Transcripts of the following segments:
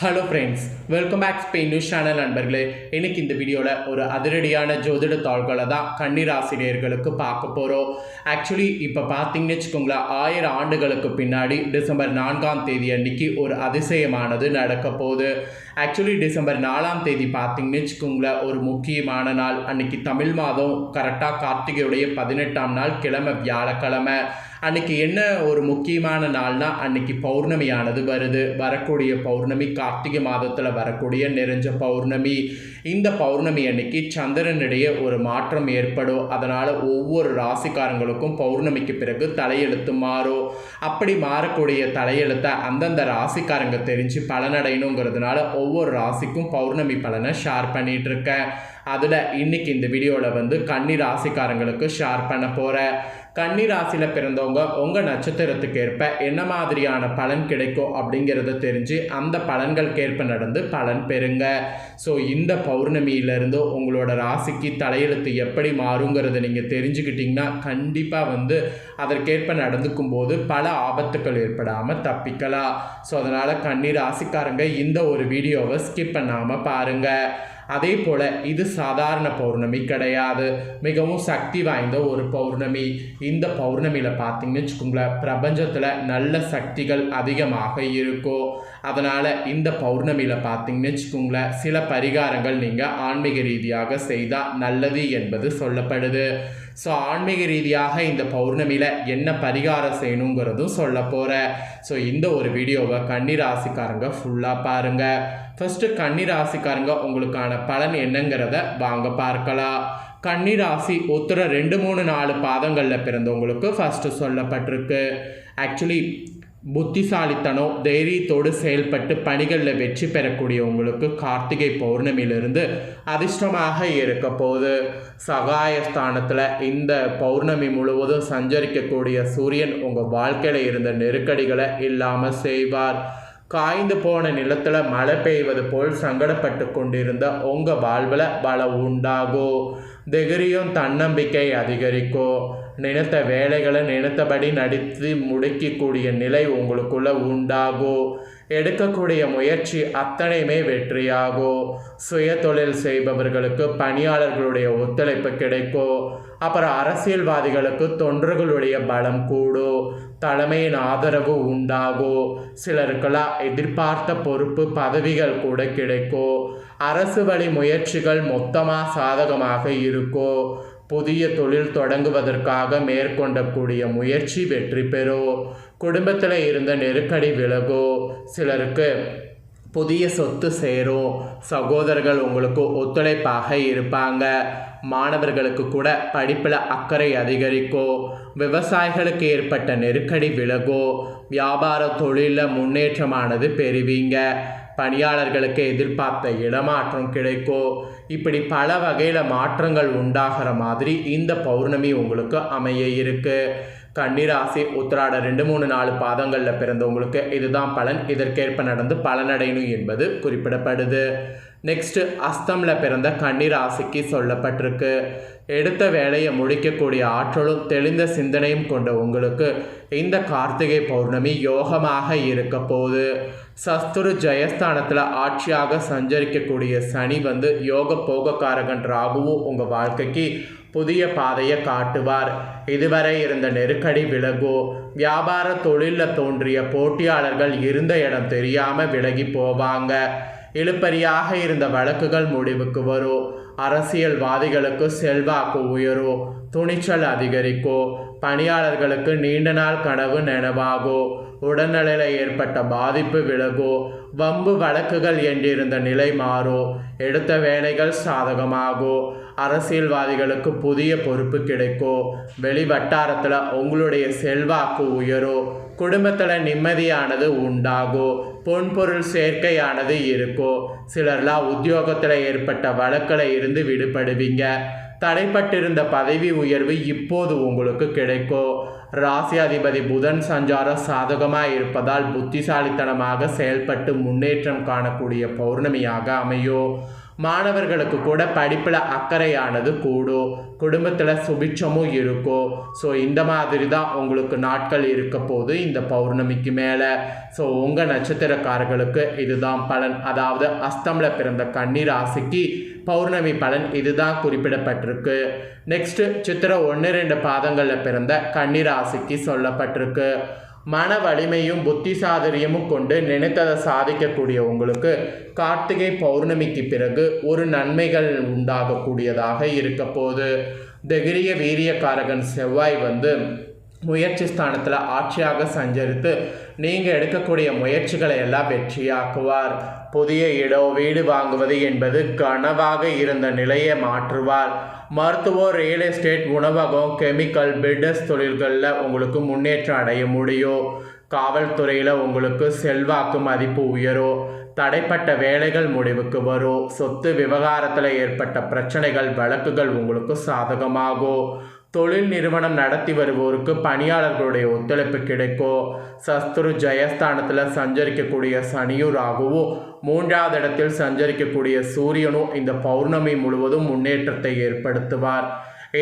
Hello friends welcome back Spain news channel நண்பர்களே. இன்னைக்கு இந்த வீடியோவில் ஒரு அதிரடியான ஜோதிட தாள்களை தான் கண்ணீர் ஆசிரியர்களுக்கு பார்க்க போகிறோம் ஆக்சுவலி இப்போ பார்த்தீங்கன்னு வச்சுக்கோங்களேன் ஆயிரம் ஆண்டுகளுக்கு பின்னாடி டிசம்பர் நான்காம் தேதி அன்னைக்கு ஒரு அதிசயமானது நடக்க போகுது. ஆக்சுவலி டிசம்பர் நாலாம் தேதி பார்த்தீங்கன்னு வச்சுக்கோங்களேன் ஒரு முக்கியமான நாள். அன்னைக்கு தமிழ் மாதம் கரெக்டாக கார்த்திகையுடைய பதினெட்டாம் நாள் கிழமை வியாழக்கிழமை. அன்னைக்கு என்ன ஒரு முக்கியமான நாள்னா அன்னைக்கு பௌர்ணமியானது வருது. வரக்கூடிய பௌர்ணமி கார்த்திகை மாதத்தில் வரக்கூடிய நிறைஞ்ச பௌர்ணமி. இந்த பௌர்ணமி அன்னைக்கு சந்திரனிடையே ஒரு மாற்றம் ஏற்படும். அதனால் ஒவ்வொரு ராசிக்காரங்களுக்கும் பௌர்ணமிக்கு பிறகு தலையெழுத்து மாறும். அப்படி மாறக்கூடிய தலையெழுத்தை அந்தந்த ராசிக்காரங்க தெரிஞ்சு பலனடையணுங்கிறதுனால ஒவ்வொரு ராசிக்கும் பௌர்ணமி பலனை ஷேர் பண்ணிகிட்ருக்கேன் அதில் இன்னைக்கு இந்த வீடியோவில் வந்து கன்னி ராசிக்காரங்களுக்கு ஷேர் பண்ண போகிறேன் கன்னி ராசியில் பிறந்தவங்க உங்கள் நட்சத்திரத்துக்கு ஏற்ப என்ன மாதிரியான பலன் கிடைக்கும் அப்படிங்கிறத தெரிஞ்சு அந்த பலன்களுக்கேற்ப நடந்து பலன் பெறுங்க. ஸோ இந்த பௌர்ணமியிலேருந்து உங்களோட ராசிக்கு தலையெழுத்து எப்படி மாறுங்கிறத நீங்கள் தெரிஞ்சுக்கிட்டிங்கன்னா கண்டிப்பாக வந்து அதற்கேற்ப நடந்துக்கும் போது பல ஆபத்துக்கள் ஏற்படாமல் தப்பிக்கலாம். ஸோ அதனால் கன்னி ராசிக்காரங்க இந்த ஒரு வீடியோவை ஸ்கிப் பண்ணாமல் பாருங்கள் அதே போல் இது சாதாரண பௌர்ணமி கிடையாது. மிகவும் சக்தி வாய்ந்த ஒரு பௌர்ணமி. இந்த பௌர்ணமியில் பார்த்தீங்கன்னு வச்சுக்கோங்களேன் பிரபஞ்சத்தில் நல்ல சக்திகள் அதிகமாக இருக்கும். அதனால் இந்த பௌர்ணமியில் பார்த்தீங்கன்னு வச்சுக்கோங்களேன் சில பரிகாரங்கள் நீங்கள் ஆன்மீக ரீதியாக செய்தால் நல்லது என்பது சொல்லப்படுது. ஸோ ஆன்மீக ரீதியாக இந்த பௌர்ணமியில் என்ன பரிகாரம் செய்யணுங்கிறதும் சொல்ல போகிறேன் ஸோ இந்த ஒரு வீடியோவை கன்னிராசிக்காரங்க ஃபுல்லாக பாருங்கள் ஃபஸ்ட்டு கன்னிராசிக்காரங்க உங்களுக்கான பலன் என்னங்கிறத வாங்க பார்க்கலாம். கன்னிராசி உத்தர ரெண்டு மூணு நாலு பாதங்களில் பிறந்தவங்களுக்கு ஃபஸ்ட்டு சொல்லப்பட்டிருக்கு. ஆக்சுவலி புத்திசாலித்தனம் தைரியத்தோடு செயல்பட்டு பணிகளில் வெற்றி பெறக்கூடிய உங்களுக்கு கார்த்திகை பௌர்ணமியிலிருந்து அதிர்ஷ்டமாக இருக்க போது சகாயஸ்தானத்தில் இந்த பௌர்ணமி முழுவதும் சஞ்சரிக்கக்கூடிய சூரியன் உங்கள் வாழ்க்கையில் இருந்த நெருக்கடிகளை இல்லாமல் செய்வார். காய்ந்து போன நிலத்தில் மழை பெய்வது போல் சங்கடப்பட்டு கொண்டிருந்த உங்கள் வாழ்வில் பலம் உண்டாகும். திகிரியும் தன்னம்பிக்கை அதிகரிக்கும் நினைத்த வேலைகளை நினைத்தபடி நடித்து முடிக்கக்கூடிய நிலை உங்களுக்குள்ளே உண்டாகும் எடுக்கக்கூடிய முயற்சி அத்தனையுமே வெற்றியாகும். சுய தொழில் செய்பவர்களுக்கு பணியாளர்களுடைய ஒத்துழைப்பு கிடைக்கும். அப்புறம் அரசியல்வாதிகளுக்கு தொண்டர்களுடைய பலம் கூடும். தலைமையின் ஆதரவு உண்டாகும். சிலருக்கெல்லாம் எதிர்பார்த்த பொறுப்பு பதவிகள் கூட கிடைக்கும். அரசு வழி முயற்சிகள் மொத்தமாக சாதகமாக இருக்கும். புதிய தொழில் தொடங்குவதற்காக மேற்கொண்டக்கூடிய முயற்சி வெற்றி பெறும். குடும்பத்தில் இருந்த நெருக்கடி விலகும் சிலருக்கு புதிய சொத்து சேரும் சகோதரர்கள் உங்களுக்கு ஒத்துழைப்பாக இருப்பாங்க. மாணவர்களுக்கு கூட படிப்பில் அக்கறை அதிகரிக்கும் விவசாயிகளுக்கு ஏற்பட்ட நெருக்கடி விலகும் வியாபார தொழிலில் முன்னேற்றமானது பெறுவீங்க. பணியாளர்களுக்கு எதிர்பார்த்த இடமாற்றம் கிடைக்கும் இப்படி பல வகையில் மாற்றங்கள் உண்டாகிற மாதிரி இந்த பௌர்ணமி உங்களுக்கு அமைய இருக்குது கன்னிராசி உத்திராட ரெண்டு மூணு நாலு பாதங்களில் பிறந்தவங்களுக்கு இதுதான் பலன். இதற்கேற்ப நடந்து பலனடையணும் என்பது குறிப்பிடப்படுது. நெக்ஸ்ட் அஸ்தமில் பிறந்த கன்னிராசிக்கு சொல்லப்பட்டிருக்கு. எடுத்த வேலையை முடிக்கக்கூடிய ஆற்றலும் தெளிந்த சிந்தனையும் கொண்ட உங்களுக்கு இந்த கார்த்திகை பௌர்ணமி யோகமாக இருக்க போகுது. சஸ்துரு ஜெயஸ்தானத்தில் ஆட்சியாக சஞ்சரிக்கக்கூடிய சனி வந்து யோக போகக்காரகன் ராகுவும் உங்கள் வாழ்க்கைக்கு புதிய பாதையை காட்டுவார். இதுவரை இருந்த நெருக்கடி விலகும் வியாபார தொழிலில் தோன்றிய போட்டியாளர்கள் இருந்த இடம் தெரியாமல் விலகி போவாங்க. இழுப்பறியாக இருந்த வழக்குகள் முடிவுக்கு வரும். அரசியல்வாதிகளுக்கு செல்வாக்கு உயரும் துணிச்சல் அதிகரிக்கும் பணியாளர்களுக்கு நீண்ட நாள் கனவு நினைவாகும் உடல்நிலையில் ஏற்பட்ட பாதிப்பு விலகும் வம்பு வழக்குகள் என்றிருந்த நிலை மாறும் எடுத்த வேலைகள் சாதகமாகும் அரசியல்வாதிகளுக்கு புதிய பொறுப்பு கிடைக்கும் வெளி வட்டாரத்தில் உங்களுடைய செல்வாக்கு உயரும் குடும்பத்தில் நிம்மதியானது உண்டாகும் பொன்பொருள் சேர்க்கையானது இருக்கும் சிலர்லாம் உத்தியோகத்தில் ஏற்பட்ட வழக்கில் இருந்து விடுபடுவீங்க. தடைப்பட்டிருந்த பதவி உயர்வு இப்போது உங்களுக்கு கிடைக்கும் ராசியாதிபதி புதன் சஞ்சாரம் சாதகமாக இருப்பதால் புத்திசாலித்தனமாக செயல்பட்டு முன்னேற்றம் காணக்கூடிய பௌர்ணமியாக அமையும் மாணவர்களுக்கு கூட படிப்பில் அக்கறையானது கூடும் குடும்பத்தில் சுபிட்சமும் இருக்கும் ஸோ இந்த மாதிரி தான் உங்களுக்கு நாட்கள் இருக்க போது இந்த பௌர்ணமிக்கு மேலே. ஸோ உங்கள் நட்சத்திரக்காரர்களுக்கு இதுதான் பலன். அதாவது அஸ்தமில் பிறந்த கன்னி ராசிக்கு பௌர்ணமி பலன் இதுதான் குறிப்பிடப்பட்டிருக்கு. நெக்ஸ்ட்டு சித்திரை ஒன்று ரெண்டு பாதங்களில் பிறந்த கன்னிராசிக்கு சொல்லப்பட்டிருக்கு. மன வலிமையும் புத்தி சாதுரியமும் கொண்டு நினைத்ததை சாதிக்கக்கூடிய உங்களுக்கு கார்த்திகை பௌர்ணமிக்கு பிறகு ஒரு நன்மைகள் உண்டாகக்கூடியதாக இருக்க போது திகிரிய வீரியக்காரகன் செவ்வாய் வந்து முயற்சி ஸ்தானத்தில் ஆட்சியாக சஞ்சரித்து நீங்கள் எடுக்கக்கூடிய முயற்சிகளை எல்லாம் வெற்றியாக்குவார். புதிய இடம் வீடு வாங்குவது என்பது கனவாக இருந்த நிலையை மாற்றுவார். மருத்துவம் ரியல் எஸ்டேட் உணவகம் கெமிக்கல் பிஸ்னஸ் தொழில்களில் உங்களுக்கு முன்னேற்றம் அடைய முடியும். காவல்துறையில் உங்களுக்கு செல்வாக்கு மதிப்பு உயரும். தடைப்பட்ட வேலைகள் முடிவுக்கு வரும். சொத்து விவகாரத்தில் ஏற்பட்ட பிரச்சனைகள் வழக்குகள் உங்களுக்கு சாதகமாகும். தொழில் நிறுவனம் நடத்தி வருவோருக்கு பணியாளர்களுடைய ஒத்துழைப்பு கிடைக்கும் சஸ்துரு ஜெயஸ்தானத்தில் சஞ்சரிக்கக்கூடிய சனியும் ராகுவும் மூன்றாவது இடத்தில் சஞ்சரிக்கக்கூடிய சூரியனும் இந்த பௌர்ணமி முழுவதும் முன்னேற்றத்தை ஏற்படுத்துவார்.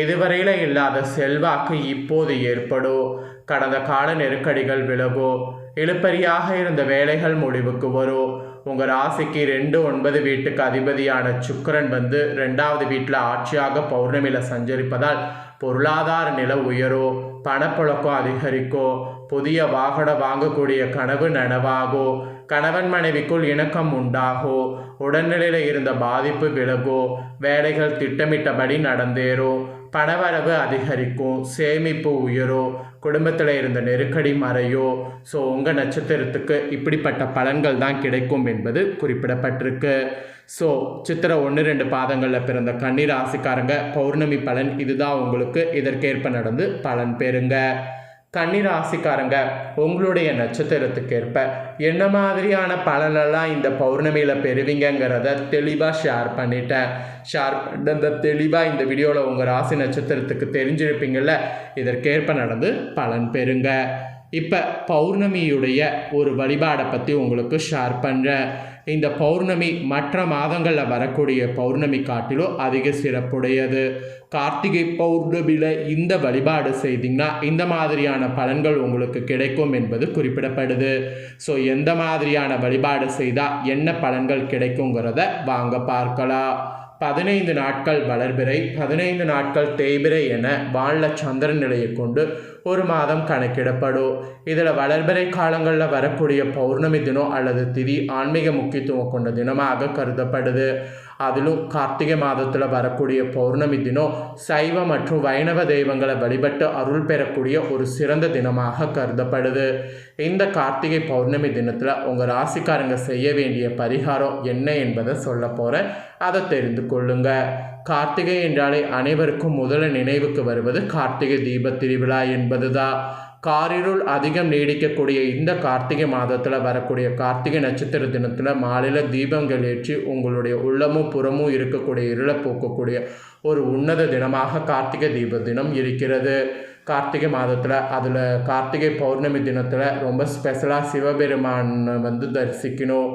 இதுவரையில் இல்லாத செல்வாக்கு இப்போது ஏற்படும் கடந்த கால நெருக்கடிகள் விலகும் இழுப்பறியாக இருந்த வேலைகள் முடிவுக்கு வரும் உங்கள் ராசிக்கு ரெண்டு ஒன்பது வீட்டுக்கு அதிபதியான சுக்கரன் வந்து ரெண்டாவது வீட்டில் ஆட்சியாக பௌர்ணமியில் சஞ்சரிப்பதால் பொருளாதார நிலை உயரோ பணப்புழக்கம் அதிகரிக்கோ புதிய வாகனம் வாங்கக்கூடிய கனவு நனவாகோ கணவன் மனைவிக்குள் இணக்கம் உண்டாகும் உடல்நிலையில் இருந்த பாதிப்பு விலகோ வேலைகள் திட்டமிட்டபடி நடந்தேறும் பணவரவு அதிகரிக்கும் சேமிப்பு உயரும் குடும்பத்தில் இருந்த நெருக்கடி மறையும் ஸோ உங்கள் நட்சத்திரத்துக்கு இப்படிப்பட்ட பலன்கள் தான் கிடைக்கும் என்பது குறிப்பிடப்பட்டிருக்கு. ஸோ சித்திரை ஒன்று ரெண்டு பாதங்களில் பிறந்த கண்ணீர் ராசிக்காரங்க பௌர்ணமி பலன் இதுதான் உங்களுக்கு இதற்கேற்ப நடந்து பலன் பெறுங்க. கன்னிராசிக்காரங்க உங்களுடைய நட்சத்திரத்துக்கேற்ப என்ன மாதிரியான பலனெல்லாம் இந்த பௌர்ணமியில் பெறுவீங்கங்கிறத தெளிவாக ஷேர் பண்ணிட்டேன். ஷேர் இந்த தெளிவாக இந்த வீடியோவில் உங்கள் ராசி நட்சத்திரத்துக்கு தெரிஞ்சிருப்பீங்கள்ல இதற்கேற்ப நடந்து பலன் பெறுங்க. இப்போ பௌர்ணமியுடைய ஒரு வழிபாடை பற்றி உங்களுக்கு ஷேர் பண்ணுறேன் இந்த பௌர்ணமி மற்ற மாதங்களில் வரக்கூடிய பௌர்ணமி காட்டிலும் அதிக சிறப்புடையது. கார்த்திகை பௌர்ணமியில் இந்த வழிபாடு செய்தீங்கன்னா இந்த மாதிரியான பலன்கள் உங்களுக்கு கிடைக்கும் என்பது குறிப்பிடப்படுது. ஸோ எந்த மாதிரியான வழிபாடு செய்தால் என்ன பலன்கள் கிடைக்குங்கிறத வாங்க பார்க்கலாம். பதினைந்து நாட்கள் வளர்பிறை பதினைந்து நாட்கள் தேய்பிறை என வாழ்ல சந்திரன் நிலையை கொண்டு ஒரு மாதம் கணக்கிடப்படும். இதில் வளர்பிறை காலங்களில் வரக்கூடிய பௌர்ணமி தினம் அல்லது திதி ஆன்மீக முக்கியத்துவம் கொண்ட தினமாக கருதப்படுது. அதிலும் கார்த்திகை மாதத்தில் வரக்கூடிய பௌர்ணமி தினம் சைவ மற்றும் வைணவ தெய்வங்களை வழிபட்டு அருள் பெறக்கூடிய ஒரு சிறந்த தினமாக கருதப்படுது இந்த கார்த்திகை பௌர்ணமி தினத்தில் உங்கள் ராசிக்காரங்க செய்ய வேண்டிய பரிகாரம் என்ன என்பதை சொல்ல போகிறேன் அதை தெரிந்து கொள்ளுங்க கார்த்திகை என்றாலே அனைவருக்கும் முதல நினைவுக்கு வருவது கார்த்திகை தீப திருவிழா என்பதுதான் காரிருள் அதிகம் நீடிக்கக்கூடிய இந்த கார்த்திகை மாதத்தில் வரக்கூடிய கார்த்திகை நட்சத்திர தினத்தில் மாலையில் தீபங்கள் ஏற்றி உங்களுடைய உள்ளமும் புறமும் இருக்கக்கூடிய இருளை போக்கக்கூடிய ஒரு உன்னத தினமாக கார்த்திகை தீப தினம் இருக்கிறது. கார்த்திகை மாதத்தில் அதில் கார்த்திகை பௌர்ணமி தினத்தில் ரொம்ப ஸ்பெஷலாக சிவபெருமான் வந்து தரிசிக்கணும்.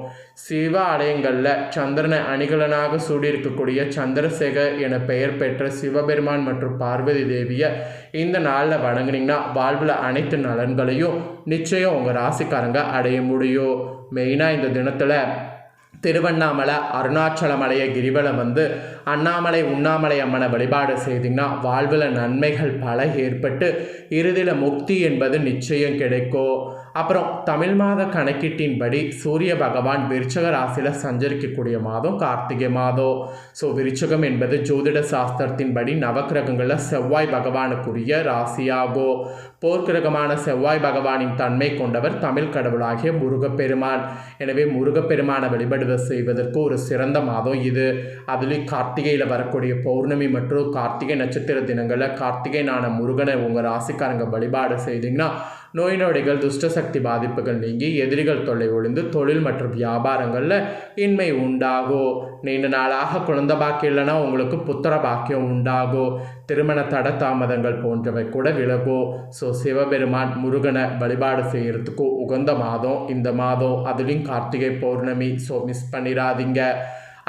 சிவ ஆலயங்களில் சந்திரனை அணிகலனாக சூடியிருக்கக்கூடிய சந்திரசேகர் என பெயர் பெற்ற சிவபெருமான் மற்றும் பார்வதி தேவியை இந்த நாளில் வணங்குனீங்கன்னா வாழ்வில் அனைத்து நலன்களையும் நிச்சயம் உங்கள் ராசிக்காரங்க அடைய முடியும். மெயினாக இந்த தினத்தில் திருவண்ணாமலை அருணாச்சலமலைய கிரிவலம் வந்து அண்ணாமலை உண்ணாமலை அம்மனை வழிபாடு செய்தீங்கன்னா வாழ்வில் நன்மைகள் பல ஏற்பட்டு இறுதியில் முக்தி என்பது நிச்சயம் கிடைக்கும் அப்புறம் தமிழ் மாத கணக்கீட்டின்படி சூரிய பகவான் விருச்சக ராசியில் சஞ்சரிக்கக்கூடிய மாதம் கார்த்திகை மாதம். ஸோ விருச்சகம் என்பது ஜோதிட சாஸ்திரத்தின்படி நவக்கிரகங்களில் செவ்வாய் பகவானுக்குரிய ராசியாகும் போர்க்கிரகமான செவ்வாய் பகவானின் தன்மை கொண்டவர் தமிழ் கடவுளாகிய முருகப்பெருமான். எனவே முருகப்பெருமானை வழிபடுவ செய்வதற்கு ஒரு சிறந்த மாதம் இது. அதுலேயும் கார்த்திகையில் வரக்கூடிய பௌர்ணமி மற்றும் கார்த்திகை நட்சத்திர தினங்களில் கார்த்திகை நான முருகனை உங்கள் ராசிக்காரங்க வழிபாடு செய்தீங்கன்னா நோய் நொடிகள் துஷ்ட சக்தி பாதிப்புகள் நீங்கி எதிரிகள் தொல்லை ஒழிந்து தொழில் மற்றும் வியாபாரங்களில் இன்மை உண்டாகும் நீண்ட நாளாக குழந்த பாக்கியம் இல்லைன்னா உங்களுக்கு புத்திர பாக்கியம் உண்டாகும் திருமண தட தாமதங்கள் போன்றவை கூட விலகும் ஸோ சிவபெருமான் முருகனை வழிபாடு செய்கிறதுக்கு உகந்த மாதம் இந்த மாதம். அதுலேயும் கார்த்திகை பௌர்ணமி. ஸோ மிஸ் பண்ணிடாதீங்க.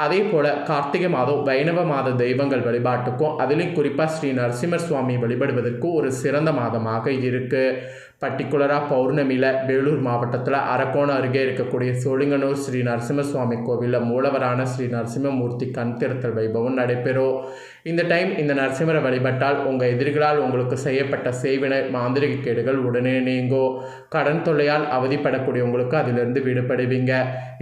அதே போல் கார்த்திகை மாதம் வைணவ மாத தெய்வங்கள் வழிபாட்டுக்கும் அதிலும் குறிப்பாக ஸ்ரீ நரசிம்மர் சுவாமி வழிபடுவதற்கு ஒரு சிறந்த மாதமாக இருக்குது பர்டிகுலராக பௌர்ணமியில் வேலூர் மாவட்டத்தில் அரக்கோணம் அருகே இருக்கக்கூடிய சோழிங்கனூர் ஸ்ரீ நரசிம்மசுவாமி கோவிலில் மூலவரான ஸ்ரீ நரசிம்மமூர்த்தி கண் திறத்தல் வைபவம் நடைபெறும். இந்த டைம் இந்த நரசிம்மரை வழிபட்டால் உங்கள் எதிரிகளால் உங்களுக்கு செய்யப்பட்ட செய்வினை மாந்திரிக கேடுகள் உடனே நீங்கும். கடன் தொல்லையால் அவதிப்படக்கூடிய உங்களுக்கு அதிலிருந்து விடுபடுவீங்க.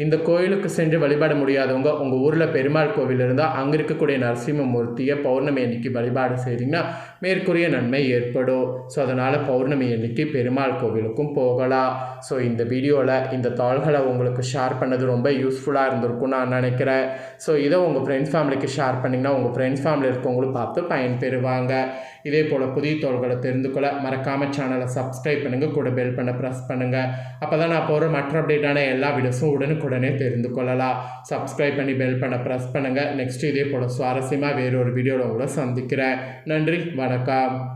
இந்த கோயிலுக்கு சென்று வழிபட முடியாதவங்க உங்கள் ஊரில் பெருமாள் கோவில் இருந்தால் அங்கே இருக்கக்கூடிய நரசிம்மமூர்த்தியை பௌர்ணமி அன்னைக்கு வழிபாடு செய்தீங்கன்னா மேற்கூறிய நன்மை ஏற்படும் ஸோ அதனால் பௌர்ணமி அன்னைக்கு பெருமாள் கோவிலுக்கும் போகலாம். ஸோ இந்த வீடியோவில் இந்த தாள்களை உங்களுக்கு ஷேர் பண்ணது ரொம்ப யூஸ்ஃபுல்லாக இருந்திருக்கும் நான் நினைக்கிறேன். ஸோ இதை உங்கள் ஃப்ரெண்ட்ஸ் ஃபேமிலிக்கு ஷேர் பண்ணிங்கன்னா உங்கள் ஃப்ரெண்ட்ஸ் ஃபேமிலி இருக்கவங்களும் பார்த்து பயன்பெறுவாங்க. இதே போல் புதிய தோள்களை தெரிந்து கொள்ள மறக்காமல் சேனலை சப்ஸ்கிரைப் பண்ணுங்கள் கூட பெல் பண்ண ப்ரெஸ் பண்ணுங்கள் அப்போ தான் நான் போகிற மற்ற அப்டேட்டான எல்லா வீடியோஸும் உடனுக்குடனே தெரிந்து கொள்ளலாம். சப்ஸ்கிரைப் பண்ணி பெல் பண்ண ப்ரெஸ் பண்ணுங்கள் நெக்ஸ்ட் இதே போல் சுவாரஸ்யமாக வேறொரு வீடியோவில் உங்களை சந்திக்கிறேன். நன்றி வணக்கம். para acá